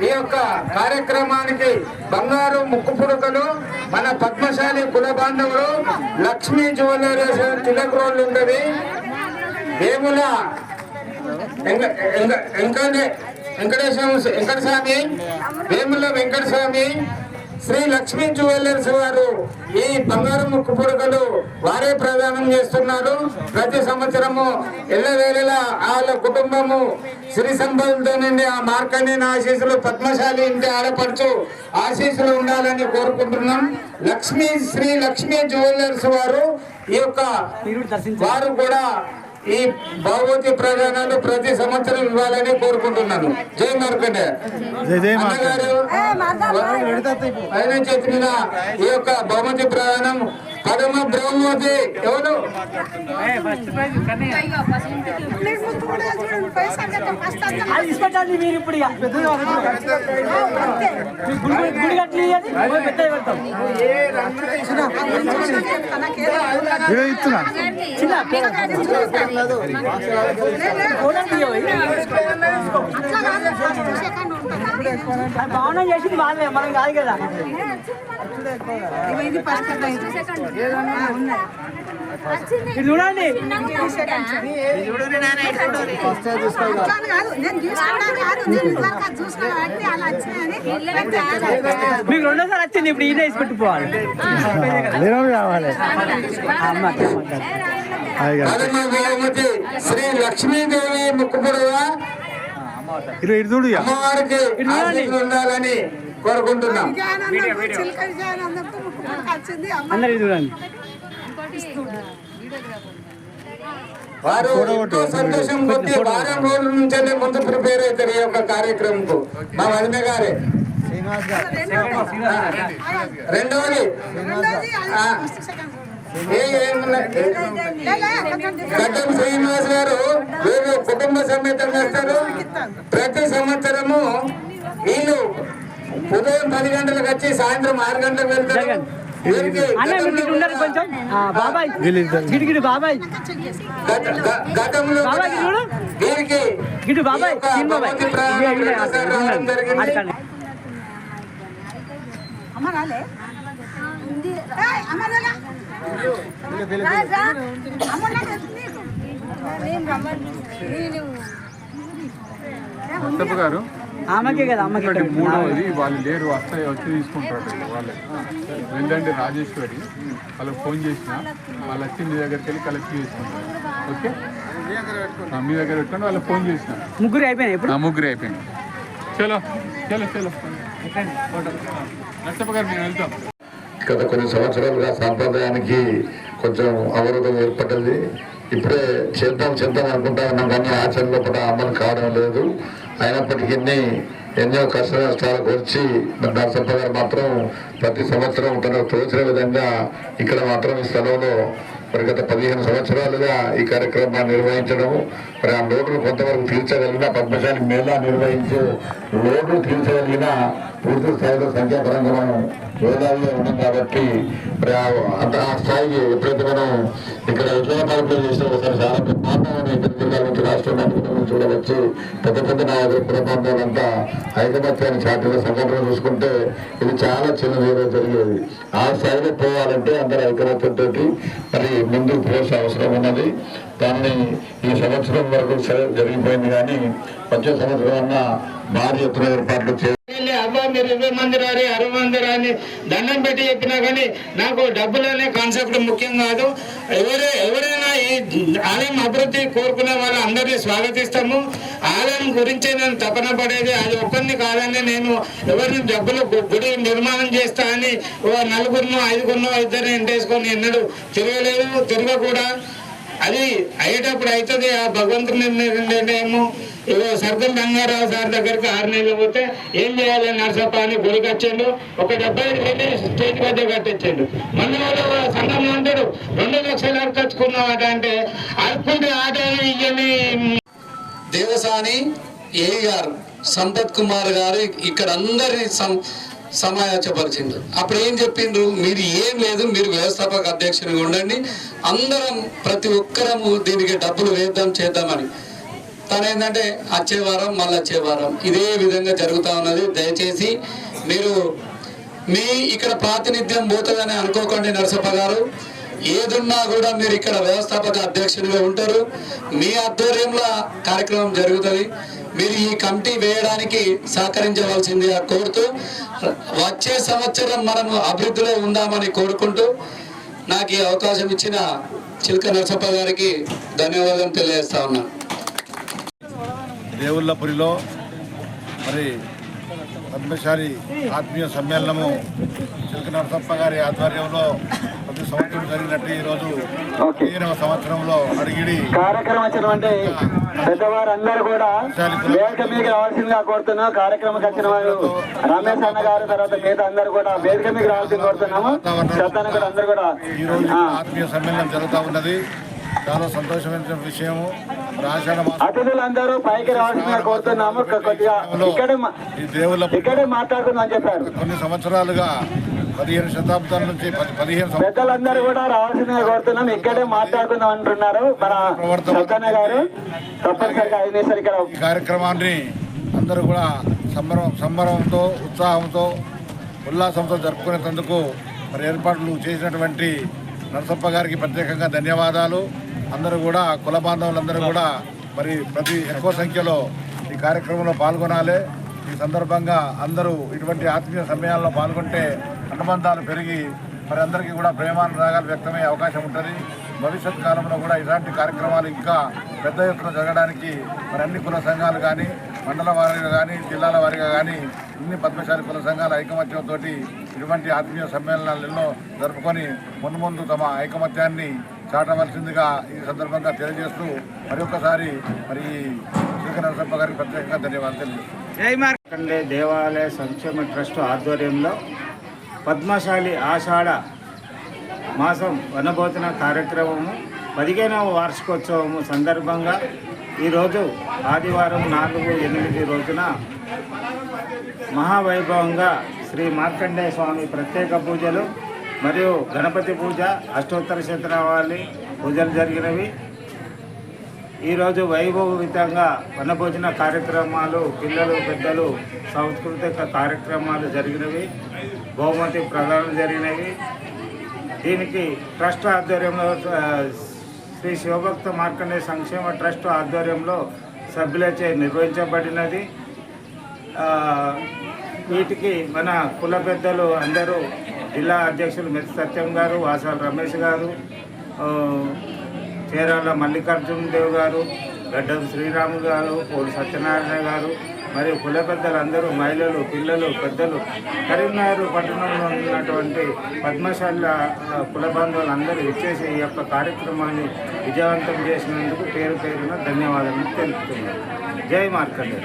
ఈ యొక్క కార్యక్రమానికి బంగారు ముక్కు పుడకలు మన పద్మశాలి కుల బాంధవులు లక్ష్మీ జ్యువెలరీస్ తిలక్ రోడ్లు ఉంటది వేముల వెంక- వెంక- వెంకటే- వెంకటేశ్వర వెంకటస్వామి వేముల వెంకటస్వామి శ్రీ లక్ష్మీ జ్యువెలర్స్ వారు ఈ బంగారు ముక్కు పుడకలు వారే ప్రదానం చేస్తున్నారు. ప్రతి సంవత్సరము ఎల్లవేళలా వాళ్ళ కుటుంబము సిరి సంపదలతో నుండి ఆ మార్కండేయ ఆశీస్సులు పద్మశాలి ఇంటి ఆడపడుచు ఆశీస్సులు ఉండాలని కోరుకుంటున్నాం. లక్ష్మీ శ్రీ లక్ష్మీ జ్యువెలర్స్ వారు ఈ యొక్క వారు కూడా ఈ భగవతి ప్రధానాలు ప్రతి సంవత్సరం ఇవ్వాలని కోరుకుంటున్నాను. జై మార్కండే. చేతి మీద ఈ యొక్క బహుమతి ప్రధానం పరమ బ్రహ్మవతి ఎవరు ఇస్తున్నా బాగున్నా చేసింది వాళ్ళే మనం కాదు కదా. ఇది చూడండి. మీకు రెండోసారి వచ్చింది ఇప్పుడు ఈయన వేసి పెట్టుకోవాలి. కావాలి. శ్రీ లక్ష్మీదేవి ముక్కుపుడుగా ఇటు చూడు ఇక. అమ్మవారికి ఆశీస్సులు ఉండాలని కోరుకుంటున్నాం. అందరు ఇది చూడండి. వారు ఎంతో సంతోషం కొద్ది వారం రోజుల నుంచే ముందు ప్రిపేర్ అవుతారు ఈ యొక్క కార్యక్రమంకు. మా వదిన గారే. రెండవది గడ్డం శ్రీనివాస్ గారు వీరు కుటుంబ సమేతంగా వస్తారు ప్రతి సంవత్సరము వీళ్ళు ఉదయం పది గంటలకు వచ్చి సాయంత్రం ఆరు గంటలకు వెళ్తారు. బాబాయ్. గిడిగిడి బాబాయ్. గత- గతంలో బాబాయ్. వీరికి గిడు రావడం జరిగింది. అడగండి ముస్తఫా గారు ఆమెకే కదా అమ్మకి మూడవది వాళ్ళు లేరు వస్తాయి వచ్చి తీసుకుంటారు వాళ్ళు ఏంటంటే రాజేశ్వరి వాళ్ళకి ఫోన్ చేసిన వాళ్ళు వచ్చి మీ దగ్గరికి వెళ్ళి కలెక్ట్ చేసుకుంటారు. ఓకే? మీ దగ్గర పెట్టుకొని వాళ్ళకి ఫోన్ చేసిన. ముగ్గురు అయిపోయినాయి ఇప్పుడు? నా ముగ్గురు అయిపోయింది చలో చలో చలో. గారు మేము వెళ్తాం. గత కొన్ని సంవత్సరాలుగా సాంప్రదాయానికి కొంచెం అవరోధం ఏర్పడ్డది ఇప్పుడే చేద్దాం చేద్దాం అనుకుంటా ఉన్నాం కానీ ఆచరణలో కూడా అమలు కావడం లేదు. అయినప్పటికీ ఎన్నో కష్ట నష్టాలకు వచ్చి మరి నరసప్ప గారు మాత్రం ప్రతి సంవత్సరం తనకు తోచిన విధంగా ఇక్కడ మాత్రం ఈ స్థలంలో మరి గత పదిహేను సంవత్సరాలుగా ఈ కార్యక్రమాన్ని నిర్వహించడం మరి ఆ లోటును కొంతవరకు తీర్చగలిగిన పద్మశాలి మేళా నిర్వహించే లోటు తీర్చగలిగిన పూర్తి స్థాయిలో సంఖ్యాపరంగా మనం వేలాల్లో ఉన్నాం కాబట్టి మరి అంత ఆ స్థాయికి ఎప్పుడైతే మనం ఇక్కడ ఉద్యోగ మార్పులు చేసిన ఒకసారి చాలా బ్రహ్మాండమైన ఇతర జిల్లాల నుంచి రాష్ట్రం చూడవచ్చు పెద్ద పెద్ద నాయకులు హైదరాబాద్ ఐకమత్యాన్ని చాటిన సంఘటన చూసుకుంటే ఇది చాలా చిన్నదిగా జరిగేది. ఆ స్థాయిలో పోవాలంటే అందరూ ఐకమత్యంతో మరి ముందుకు పోవాల్సిన అవసరం ఉన్నది. దాన్ని ఈ సంవత్సరం వరకు జరిగిపోయింది కానీ వచ్చే సంవత్సరం అన్న భారీ ఎత్తున ఏర్పాట్లు చే అబ్బా మీరు ఇరవై మంది రాని అరవై మంది రాని దండం పెట్టి చెప్పినా కానీ నాకు డబ్బులు అనే కాన్సెప్ట్ ముఖ్యం కాదు. ఎవరే ఎవరైనా ఈ ఆలయం అభివృద్ధి కోరుకునే వాళ్ళు అందరినీ స్వాగతిస్తాము. ఆలయం గురించి నేను తపన పడేది అది ఒక్కరిని కాదని నేను ఎవరిని డబ్బులు గుడి నిర్మాణం చేస్తా అని ఓ నలుగురినో ఐదుగురినో ఇద్దరిని ఎంటేసుకొని ఎన్నడూ తిరగలేదు తిరగకూడా. అది అయ్యేటప్పుడు అవుతుంది ఆ భగవంతుని నిర్ణయము. ఇగో సర్దుల రంగారావు సార్ దగ్గరికి ఆరు నెలలు పోతే ఏం చేయాలి నర్సప్ప అని గుడికి ఒక డెబ్బై ఐదు వేలు స్టేజ్ మధ్య కట్టించిండు. మొన్న వాళ్ళు సంఘం అంటాడు రెండు లక్షలు అర్కొచ్చుకున్నామట అంటే అర్పుంటే ఆట ఇయ్యని దేవసాని ఏ గారు సంపత్ కుమార్ గారు ఇక్కడ అందరి సం సమాయచపరిచిండు. అప్పుడు ఏం చెప్పిండ్రు? మీరు ఏం లేదు మీరు వ్యవస్థాపక అధ్యక్షునిగా ఉండండి. అందరం ప్రతి ఒక్కరము దీనికి డబ్బులు వేద్దాం చేద్దామని. తను ఏంటంటే వచ్చే వారం మళ్ళీ వచ్చే వారం ఇదే విధంగా జరుగుతూ ఉన్నది. దయచేసి మీరు మీ ఇక్కడ ప్రాతినిధ్యం పోతుందని అనుకోకండి నరసప్ప గారు. ఏదున్నా కూడా మీరు ఇక్కడ వ్యవస్థాపక అధ్యక్షుడిగా ఉంటారు. మీ ఆధ్వర్యంలో కార్యక్రమం జరుగుతుంది. మీరు ఈ కమిటీ వేయడానికి సహకరించవలసిందిగా కోరుతూ వచ్చే సంవత్సరం మనము అభివృద్ధిలో ఉందామని కోరుకుంటూ నాకు ఈ అవకాశం ఇచ్చిన చిలక నరసప్ప గారికి ధన్యవాదాలు తెలియజేస్తా ఉన్నాను. దేవుళ్ళపురిలో మరి పద్మశాలి ఆత్మీయ సమ్మేళనము చిలక నరసప్ప గారి ఆధ్వర్యంలో ప్రతి సంవత్సరం జరిగినట్టు ఈరోజు పదిహేనవ సంవత్సరంలో అడిగిడి కార్యక్రమం వచ్చినటువంటి పెద్దవారు అందరూ కూడా వేదిక మీద రావాల్సిందిగా కోరుతున్నాం. కార్యక్రమం వచ్చిన వారు రమేష్ అన్న గారు తర్వాత మిగతా అందరూ కూడా వేదిక మీద రావాల్సింది కోరుతున్నాము. కూడా అందరూ కూడా ఈ రోజు ఆత్మీయ సమ్మేళనం జరుగుతూ ఉన్నది. చాలా సంతోషమైన విషయము. అతిథులందరూ పైకి రావాల్సిందిగా కోరుతున్నాము. కొద్దిగా ఇక్కడే ఇక్కడే మాట్లాడుకుందాం చెప్పారు. కొన్ని సంవత్సరాలుగా పదిహేను శతాబ్దాల నుంచి పది పదిహేను సంవత్సరాలు పెద్దలందరూ కూడా రావాల్సిందిగా కోరుతున్నాం. ఇక్కడే మాట్లాడుకుందాం అంటున్నారు. మన సత్తన్న గారు తప్పనిసరిగా ఐదు నిమిషాలు ఇక్కడ ఈ కార్యక్రమాన్ని అందరూ కూడా సంబరం సంబరంతో ఉత్సాహంతో ఉల్లాసంతో జరుపుకునేందుకు మరి ఏర్పాట్లు చేసినటువంటి నరసప్ప గారికి ప్రత్యేకంగా ధన్యవాదాలు. అందరూ కూడా కుల బాంధవులందరూ కూడా మరి ప్రతి ఎక్కువ సంఖ్యలో ఈ కార్యక్రమంలో పాల్గొనాలి. ఈ సందర్భంగా అందరూ ఇటువంటి ఆత్మీయ సమయాల్లో పాల్గొంటే అనుబంధాలు పెరిగి మరి అందరికీ కూడా ప్రేమానురాగాలు వ్యక్తమయ్యే అవకాశం ఉంటుంది. భవిష్యత్ కాలంలో కూడా ఇలాంటి కార్యక్రమాలు ఇంకా పెద్ద ఎత్తున జరగడానికి మరి అన్ని కుల సంఘాలు కానీ మండల వారీగా కానీ జిల్లాల వారీగా కానీ ఇన్ని పద్మశాలి కుల సంఘాల ఐకమత్యంతో ఇటువంటి ఆత్మీయ సమ్మేళనాలు ఎన్నో జరుపుకొని ముందు ముందు తమ ఐకమత్యాన్ని చాటవలసిందిగా ఈ సందర్భంగా తెలియజేస్తూ మరి ఒక్కసారి మరి శ్రీకర నరసప్ప గారికి ప్రత్యేకంగా ధన్యవాదాలు మార్కండే దేవాలయ సంక్షేమ ట్రస్ట్ ఆధ్వర్యంలో పద్మశాలి ఆషాఢ మాసం వనభోజన కార్యక్రమము పదిహేనవ వార్షికోత్సవము సందర్భంగా ఈరోజు ఆదివారం నాలుగు ఎనిమిది రోజున మహావైభవంగా శ్రీ మార్కండేయ స్వామి ప్రత్యేక పూజలు మరియు గణపతి పూజ అష్టోత్తర శతనావాలి పూజలు జరిగినవి. ఈరోజు వైభవితంగా వనభోజన కార్యక్రమాలు పిల్లలు పెద్దలు సాంస్కృతిక కార్యక్రమాలు జరిగినవి. బహుమతి ప్రదానం జరిగినవి. దీనికి ట్రస్ట్ ఆధ్వర్యంలో శ్రీ శివభక్త మార్కండే సంక్షేమ ట్రస్ట్ ఆధ్వర్యంలో సభ్యులచే నిర్వహించబడినది. వీటికి మన కుల పెద్దలు అందరూ జిల్లా అధ్యక్షులు మెత్తి సత్యం గారు వాసాల రమేష్ గారు చీరాల మల్లికార్జున దేవ్ గారు గడ్డం శ్రీరాము గారు కోడి సత్యనారాయణ గారు మరియు కుల పెద్దలందరూ మహిళలు పిల్లలు పెద్దలు. కరీంనగర్ పట్టణంలో ఉన్నటువంటి పద్మశాల కుల బంధువులు అందరూ ఇచ్చేసి ఈ యొక్క కార్యక్రమాన్ని విజయవంతం చేసినందుకు పేరు పేరున ధన్యవాదాలు తెలుపుతున్నారు జై మార్కండే